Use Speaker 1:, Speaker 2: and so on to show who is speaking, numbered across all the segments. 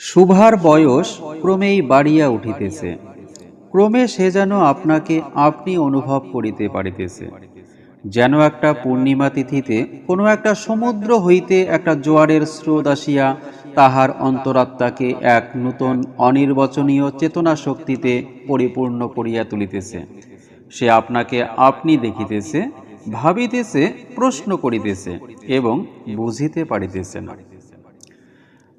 Speaker 1: শুভার বয়স ক্রমেই বাড়িয়া উঠিতেছে। ক্রমে সে যেন আপনাকে আপনি অনুভব করিতে পারিতেছে। যেন একটা পূর্ণিমা তিথিতে কোনো একটা সমুদ্র হইতে একটা জোয়ারের স্রোত আসিয়া তাহার অন্তরাত্মাকে এক নূতন অনির্বচনীয় চেতনা শক্তিতে পরিপূর্ণ করিয়া তুলিতেছে। সে আপনাকে আপনি দেখিতেছে, ভাবিতেছে, প্রশ্ন করিতেছে এবং বুঝিতে পারিতেছে না।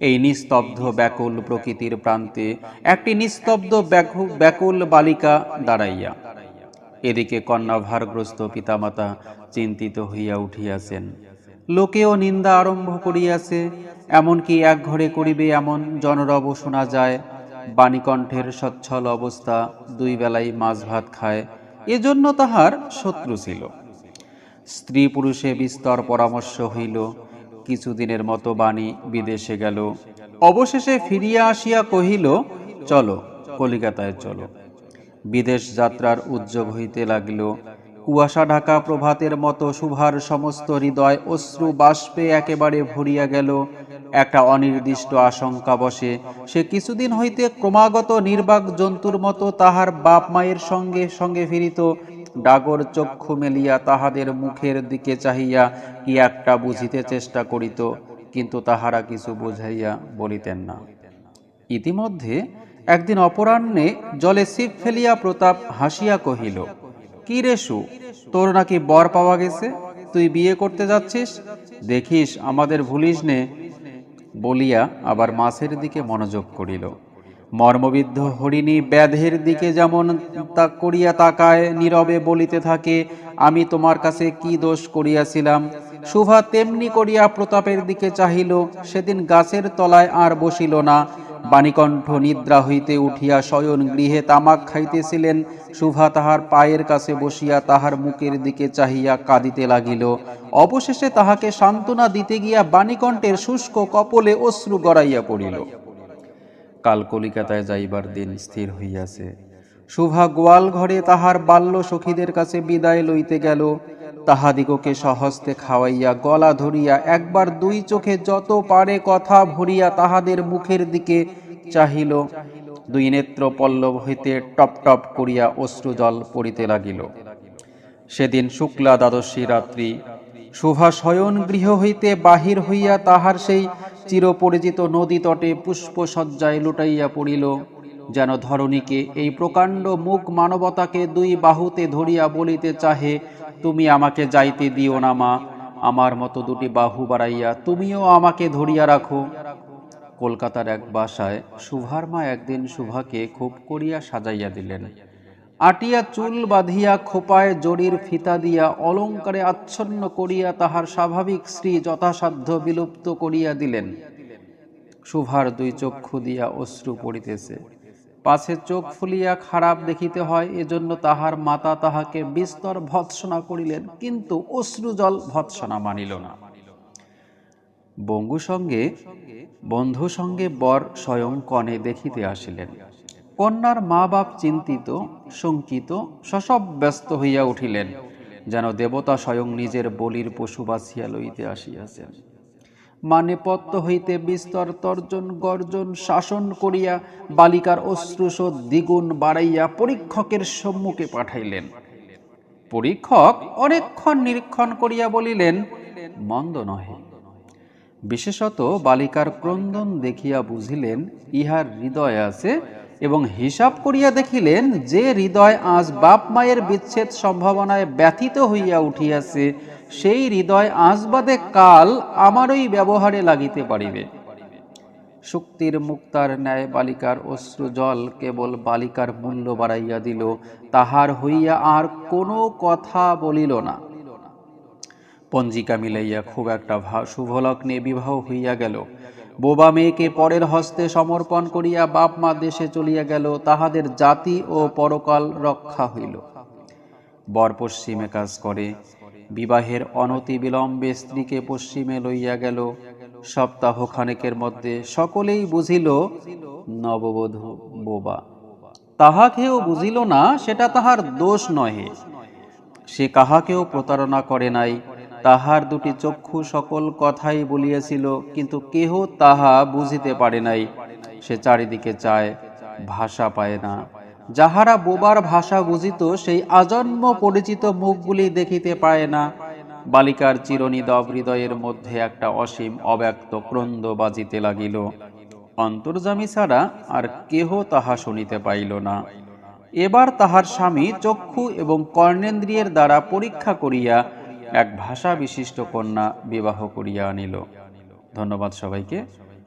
Speaker 1: এই নিস্তব্ধ ব্যাকুল প্রকৃতির প্রান্তে একটি নিস্তব্ধ ব্যাকু- ব্যাকুল বালিকা দাঁড়াইয়া। এদিকে কন্যাভারগ্রস্ত পিতামাতা চিন্তিত হইয়া উঠিয়াছেন। লোকেও নিন্দা আরম্ভ করিয়াছে, এমনকি এক ঘরে করিবে এমন জনরব শোনা যায়, বাণীকণ্ঠের সচ্ছল অবস্থা দুই বেলাই মাছ ভাত খায়, এজন্য তাহার শত্রু ছিল। স্ত্রী পুরুষে বিস্তর পরামর্শ হইল কিছুদিনের মতো বাণী বিদেশে গেল। অবশেষে ফিরিয়া আসিয়া কহিল, চলো, কলিকাতায় চলো। বিদেশ যাত্রার উদ্যোগ হইতে লাগিল। কুয়াশা ঢাকা প্রভাতের মতো শুভার সমস্ত হৃদয় অশ্রু বাষ্পে একেবারে ভরিয়া গেল। একটা অনির্দিষ্ট আশঙ্কা বসে, সে কিছুদিন হইতে ক্রমাগত নির্বাক জন্তুর মতো তাহার বাপ মায়ের সঙ্গে সঙ্গে ফিরিত। ডাগর চক্ষু মেলিয়া তাহাদের মুখের দিকে চাহিয়া কি একটা বুঝিতে চেষ্টা করিত, কিন্তু তাহারা কিছু বুঝাইয়া বলিতেন না। ইতিমধ্যে একদিন অপরাহ্নে জলে ছিপ ফেলিয়া প্রতাপ হাসিয়া কহিল, কি রে সু, তোর নাকি বর পাওয়া গেছে? তুই বিয়ে করতে যাচ্ছিস? দেখিস আমাদের ভুলিস নে। বলিয়া আবার মাছের দিকে মনোযোগ করিল। মর্মবিদ্ধ হরিণী ব্যাধের দিকে যেমন তা করিয়া তাকায়, নীরবে বলিতে থাকে, আমি তোমার কাছে কি দোষ করিয়াছিলাম? শুভা তেমনি করিয়া প্রতাপের দিকে চাহিল, সেদিন গাছের তলায় আর বসিল না। বাণীকণ্ঠ নিদ্রা হইতে উঠিয়া শয়ন গৃহে তামাক খাইতেছিলেন শুভা তাহার পায়ের কাছে বসিয়া তাহার মুখের দিকে চাহিয়া কাঁদিতে লাগিল। অবশেষে তাহাকে সান্ত্বনা দিতে গিয়া বাণীকণ্ঠের শুষ্ক কপলে অশ্রু গড়াইয়া পড়িল। কাল কলিকাতায় যাইবার দিন স্থির হইয়াছে। শুভা গোয়াল ঘরে তাহার বাল্য সখীদের কাছে বিদায় লইতে গেল। তাহাদিগকে সহস্তে খাওয়াইয়া গলা ধরিয়া একবার দুই চোখে যত পারে কথা ভরিয়া তাহাদের মুখের দিকে চাহিল। দুই নেত্র পল্লব হইতে টপ টপ করিয়া অশ্রুজল পড়িতে লাগিল। সেদিন শুক্লা দ্বাদশী রাত্রি শুভা শয়ন গৃহ হইতে বাহির হইয়া তাহার সেই চিরপরিচিত নদী তটে পুষ্পসজ্জায় লুটাইয়া পড়িল, যেন ধরণীকে এই প্রকাণ্ড মুখ মানবতাকে দুই বাহুতে ধরিয়া বলিতে চাহে, তুমি আমাকে যাইতে দিও না মা, আমার মতো দুটি বাহু বাড়াইয়া তুমিও আমাকে ধরিয়া রাখো। কলকাতার এক বাসায় শুভার মা একদিন শুভাকে খুব করিয়া সাজাইয়া দিলেন। আটিয়া চুল বাঁধিয়া খোপায় জরির ফিতা দিয়া অলঙ্কারে আচ্ছন্ন করিয়া তাহার স্বাভাবিক শ্রী যথাসাধ্য বিলুপ্ত করিয়া দিলেন। শুভার দুই চক্ষু দিয়া অশ্রু পড়িতেছে। পাছে চোখ ফুলিয়া খারাপ দেখিতে হয়, এজন্য তাহার মাতা তাহাকে বিস্তর ভৎসনা করিলেন, কিন্তু অশ্রুজল ভৎসনা মানিল না। বঙ্গু সঙ্গে, বন্ধু সঙ্গে বর স্বয়ং কনে দেখিতে আসিলেন। কন্যার মা বাপ চিন্তিত, শঙ্কিত সসব ব্যস্ত হইয়া উঠিলেন, যেন দেবতা স্বয়ং নিজের বলির পশু বাছিয়া লইতে আসিয়াছেন। মানে পত্ত হইতে বিস্তর তর্জন গর্জন শাসন করিয়া বালিকার অশ্রুসোধ দ্বিগুণ বাড়াইয়া পরীক্ষকের সম্মুখে পাঠাইলেন। পরীক্ষক অনেকক্ষণ নিরীক্ষণ করিয়া বলিলেন, মন্দ নহে। বিশেষত বালিকার ক্রন্দন দেখিয়া বুঝিলেন, ইহার হৃদয় আছে এবং হিসাব করিয়া দেখিলেন যে হৃদয় আজ বাপ মায়ের বিচ্ছেদ সম্ভাবনায় ব্যথিত হইয়া উঠিয়াছে, সেই হৃদয় আজ বাদে কাল আমারই ব্যবহারে লাগিতে পারিবে। শক্তির মুক্তার ন্যায় বালিকার অশ্রু জল কেবল বালিকার মূল্য বাড়াইয়া দিল, তাহার হইয়া আর কোনো কথা বলিল না। পঞ্জিকা মিলাইয়া খুব একটা শুভলগ্নে বিবাহ হইয়া গেল। বোবা মেয়েকে পরের হস্তে সমর্পণ করিয়া বাপ মা দেশে চলিয়া গেল, তাহাদের জাতি ও পরকাল রক্ষা হইল। বর পশ্চিমে কাজ করে, বিবাহের অনতি বিলম্বে স্ত্রীকে পশ্চিমে লইয়া গেল। সপ্তাহ খানেকের মধ্যে সকলেই বুঝিল, নববধূ বোবা। তাহাকেও বুঝিল না, সেটা তাহার দোষ নহে। সে কাহাকেও প্রতারণা করে নাই তাহার দুটি চক্ষু সকল কথাই বলিয়াছিল, কিন্তু কেহ তাহা বুঝিতে পারে নাই। সে চারিদিকে চায়, ভাষা পায় না। যাহারা বোবার ভাষা বুঝিত, সেই আজন্ম পরিচিত মুখগুলি দেখিতে পায় না। বালিকার চিরনিদব হৃদয়ের মধ্যে একটা অসীম অব্যক্ত ক্রন্দ বাজিতে লাগিল। অন্তর্জামী ছাড়া আর কেহ তাহা শুনিতে পাইল না। এবার তাহার স্বামী চক্ষু এবং কর্ণেন্দ্রিয়ের দ্বারা পরীক্ষা করিয়া এক ভাষা বিশিষ্ট কন্যা বিবাহ করিয়া আনিল। ধন্যবাদ সবাইকে।